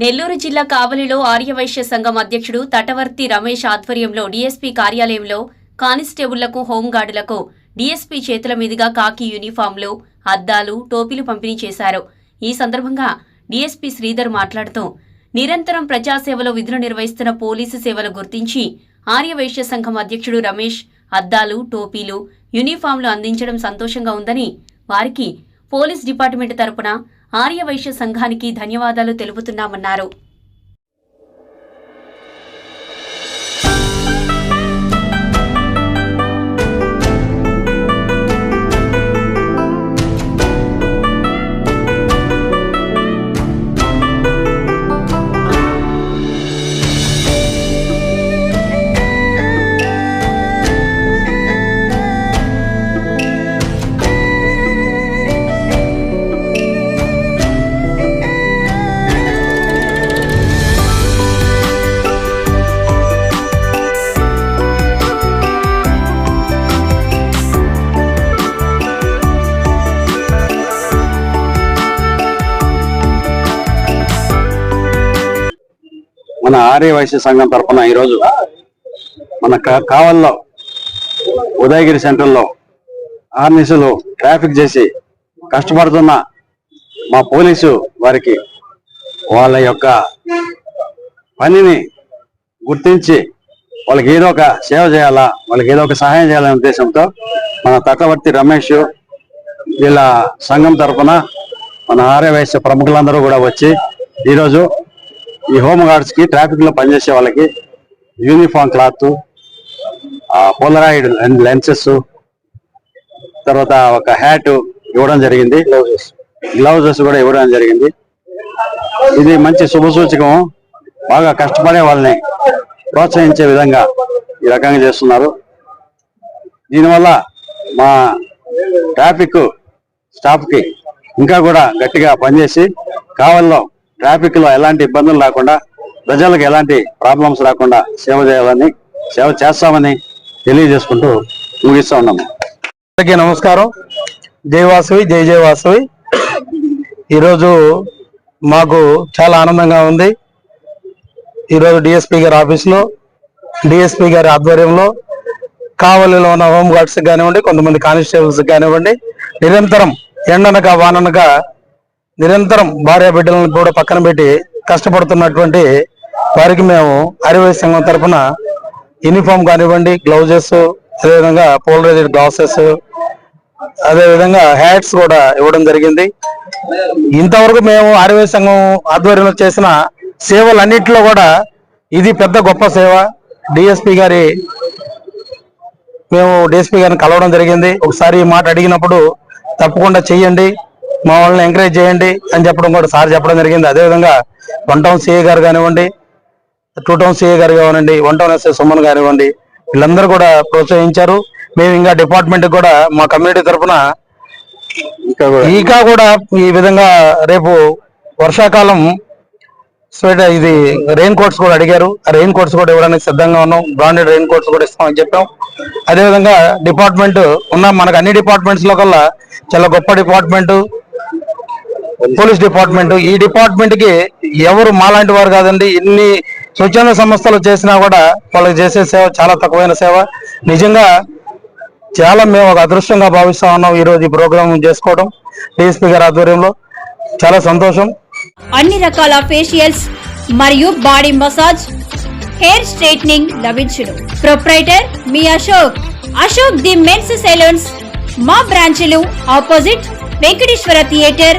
నెల్లూరు జిల్లా కావలిలో ఆర్యవైశ్య సంఘం అధ్యక్షుడు తటవర్తి రమేష్ ఆధ్వర్యంలో డీఎస్పీ కార్యాలయంలో కానిస్టేబుళ్ళకు హోంగార్డులకు డీఎస్పీ చేతుల మీదుగా కాకి యూనిఫామ్లు అద్దాలు టోపీలు పంపిణీ చేశారు. ఈ సందర్భంగా డీఎస్పీ శ్రీధర్ మాట్లాడుతూ నిరంతరం ప్రజాసేవలో విధులు నిర్వహిస్తున్న పోలీసు సేవలు గుర్తించి ఆర్యవైశ్య సంఘం అధ్యక్షుడు రమేష్ అద్దాలు టోపీలు యూనిఫామ్లు అందించడం సంతోషంగా ఉందని వారికి పోలీస్ డిపార్ట్మెంట్ తరపున ఆర్యవైశ్య సంఘానికి ధన్యవాదాలు తెలుపుతున్నామన్నారు. మన ఆర్యవైశ్య సంఘం తరఫున ఈరోజు మన కావల్లో ఉదయగిరి సెంటర్లో ఆర్నిసులు ట్రాఫిక్ చేసి కష్టపడుతున్న మా పోలీసు వారికి వాళ్ళ యొక్క పనిని గుర్తించి వాళ్ళకి ఏదో ఒక సేవ చేయాలా వాళ్ళకి ఏదో ఒక సహాయం చేయాలనే ఉద్దేశంతో మన తటవర్తి రమేష్ వీళ్ళ సంఘం తరఫున మన ఆర్యవైశ్య ప్రముఖులందరూ కూడా వచ్చి ఈరోజు ఈ హోమ్ గార్డ్స్కి ట్రాఫిక్లో పనిచేసే వాళ్ళకి యూనిఫామ్ క్లాత్ పోలరాయిడ్ లెన్సెస్ తర్వాత ఒక హ్యాట్ ఇవ్వడం జరిగింది. గ్లౌజెస్ కూడా ఇవ్వడం జరిగింది. ఇది మంచి శుభ సూచకం. బాగా కష్టపడే వాళ్ళని ప్రోత్సహించే విధంగా ఈ రకంగా చేస్తున్నారు. దీనివల్ల మా ట్రాఫిక్ స్టాఫ్కి ఇంకా కూడా గట్టిగా పనిచేసి కావల్లో ట్రాఫిక్లో ఎలాంటి ఇబ్బందులు రాకుండా ప్రజలకు ఎలాంటి ప్రాబ్లమ్స్ రాకుండా సేవ చేయాలని సేవ చేస్తామని తెలియజేసుకుంటూ ముగిస్తా ఉన్నాము అందరికీ నమస్కారం. జయవాసవి జయ జై జై వాసవి. ఈరోజు మాకు చాలా ఆనందంగా ఉంది. ఈరోజు డిఎస్పి గారి ఆఫీస్లో డిఎస్పి గారి ఆధ్వర్యంలో కావలిలో ఉన్న హోమ్ గార్డ్స్ కానివ్వండి కొంతమంది కానిస్టేబుల్స్ కానివ్వండి నిరంతరం ఎండనక వాననక నిరంతరం భార్య బిడ్డలను కూడా పక్కన పెట్టి కష్టపడుతున్నటువంటి వారికి మేము హరివై సంఘం తరఫున యూనిఫామ్ కానివ్వండి గ్లౌజెస్ అదేవిధంగా పోలరైజ్డ్ గ్లాసెస్ అదేవిధంగా హ్యాట్స్ కూడా ఇవ్వడం జరిగింది. ఇంతవరకు మేము ఆర్వై సంఘం ఆధ్వర్యంలో చేసిన సేవలన్నింటిలో కూడా ఇది పెద్ద గొప్ప సేవ. డిఎస్పి గారి మేము డిఎస్పి గారిని కలవడం జరిగింది. ఒకసారి ఈ మాట అడిగినప్పుడు తప్పకుండా చెయ్యండి. మా వాళ్ళని ఎంకరేజ్ చేయండి అని చెప్పడం కూడా సార్ చెప్పడం జరిగింది. అదేవిధంగా వన్ టౌన్ సిఏ గారు కానివ్వండి టూ టౌన్ సిఏ గారు కానివ్వండి వన్ టౌన్ ఎస్ఐ సుమన్ కానివ్వండి వీళ్ళందరూ కూడా ప్రోత్సహించారు. మేము ఇంకా డిపార్ట్మెంట్ కూడా మా కమ్యూనిటీ తరఫున ఇంకా కూడా. ఇంకా కూడా ఈ విధంగా రేపు వర్షాకాలం స్వెటర్ ఇది రెయిన్ కోట్స్ కూడా అడిగారు. ఆ రెయిన్ కోట్స్ కూడా ఇవ్వడానికి సిద్ధంగా ఉన్నాం. బ్రాండెడ్ రెయిన్ కోట్స్ కూడా ఇస్తామని చెప్పాం. అదేవిధంగా డిపార్ట్మెంట్ ఉన్న మనకు అన్ని డిపార్ట్మెంట్స్లో కల్లా చాలా గొప్ప డిపార్ట్మెంట్ పోలీస్ డిపార్ట్మెంట్. ఈ డిపార్ట్మెంట్కి ఎవరు మాలాంటి వారు కాదండి. ఎన్ని స్వచ్ఛంద సంస్థలు చేసినా కూడా వాళ్ళకి చేసే సేవ చాలా తక్కువైన సేవ. నిజంగా చాలా మేము ఒక అదృష్టంగా భావిస్తా ఉన్నాం ఈ రోజు ఈ ప్రోగ్రామ్ చేసుకోవడం. డిఎస్పీ గారి ఆధ్వర్యంలో చాలా సంతోషం. అన్ని రకాల ఫేషియల్స్ మరియు బాడీ మసాజ్ హెయిర్ స్ట్రైట్నింగ్ లభించును. Proprietor me Ashok. Ashok the men's salons మా బ్రాంచ్లు opposite Venkateswara theatre.